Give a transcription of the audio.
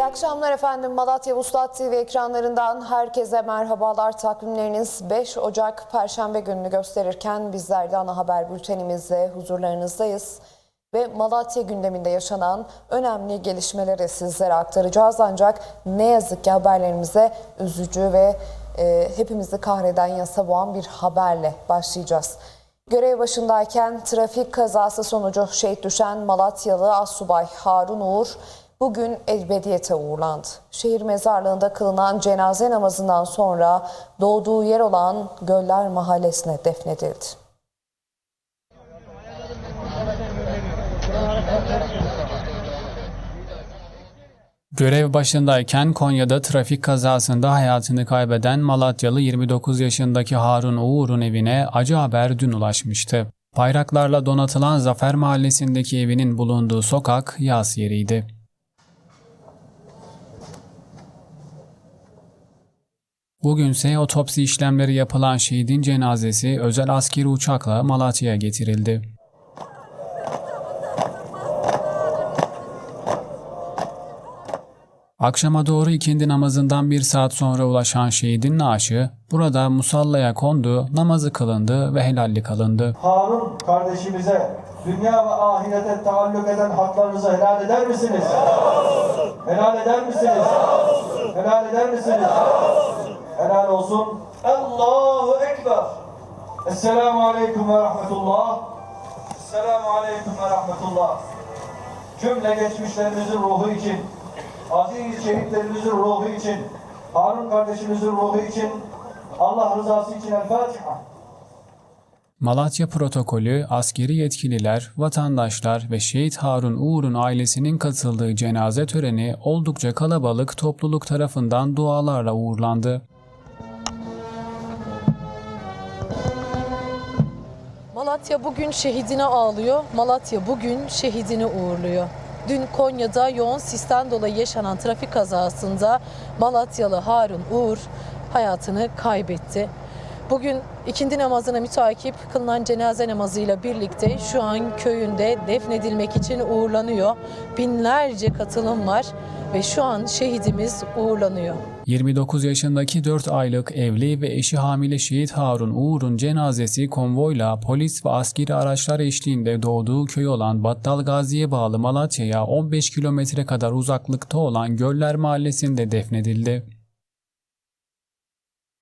İyi akşamlar efendim. Malatya Vuslat TV ekranlarından herkese merhabalar. Takvimleriniz 5 Ocak Perşembe gününü gösterirken bizler de ana haber bültenimizle huzurlarınızdayız. Ve Malatya gündeminde yaşanan önemli gelişmeleri sizlere aktaracağız. Ancak ne yazık ki haberlerimize üzücü ve e, hepimizi kahreden yasa boğan bir haberle başlayacağız. Görev başındayken trafik kazası sonucu şehit düşen Malatyalı Assubay Harun Uğur bugün ebediyete uğurlandı. Şehir mezarlığında kılınan cenaze namazından sonra doğduğu yer olan Göller Mahallesi'ne defnedildi. Görev başındayken Konya'da trafik kazasında hayatını kaybeden Malatyalı 29 yaşındaki Harun Uğur'un evine acı haber dün ulaşmıştı. Bayraklarla donatılan Zafer Mahallesi'ndeki evinin bulunduğu sokak yas yeriydi. Bugünse otopsi işlemleri yapılan şehidin cenazesi özel askeri uçakla Malatya'ya getirildi. Akşama doğru ikindi namazından bir saat sonra ulaşan şehidin naaşı burada musallaya kondu, namazı kılındı ve helallik alındı. Harun kardeşimize dünya ve ahirete taalluk eden haklarınızı helal eder misiniz? Helal eder misiniz? Helal eder misiniz? Helal olsun. Allahu Ekber. Esselamu Aleyküm ve Rahmetullah. Esselamu Aleyküm ve Rahmetullah. Cümle geçmişlerimizin ruhu için, aziz şehitlerimizin ruhu için, Harun kardeşimizin ruhu için, Allah rızası için El Fatiha. Malatya protokolü, askeri yetkililer, vatandaşlar ve şehit Harun Uğur'un ailesinin katıldığı cenaze töreni oldukça kalabalık topluluk tarafından dualarla uğurlandı. Malatya bugün şehidine ağlıyor. Malatya bugün şehidini uğurluyor. Dün Konya'da yoğun sisten dolayı yaşanan trafik kazasında Malatyalı Harun Uğur hayatını kaybetti. Bugün ikindi namazına mütakip kılınan cenaze namazıyla birlikte şu an köyünde defnedilmek için uğurlanıyor. Binlerce katılım var ve şu an şehidimiz uğurlanıyor. 29 yaşındaki 4 aylık evli ve eşi hamile şehit Harun Uğur'un cenazesi konvoyla polis ve askeri araçlar eşliğinde doğduğu köy olan Battal Gazi'ye bağlı Malatya'ya 15 kilometre kadar uzaklıkta olan Göller Mahallesi'nde defnedildi.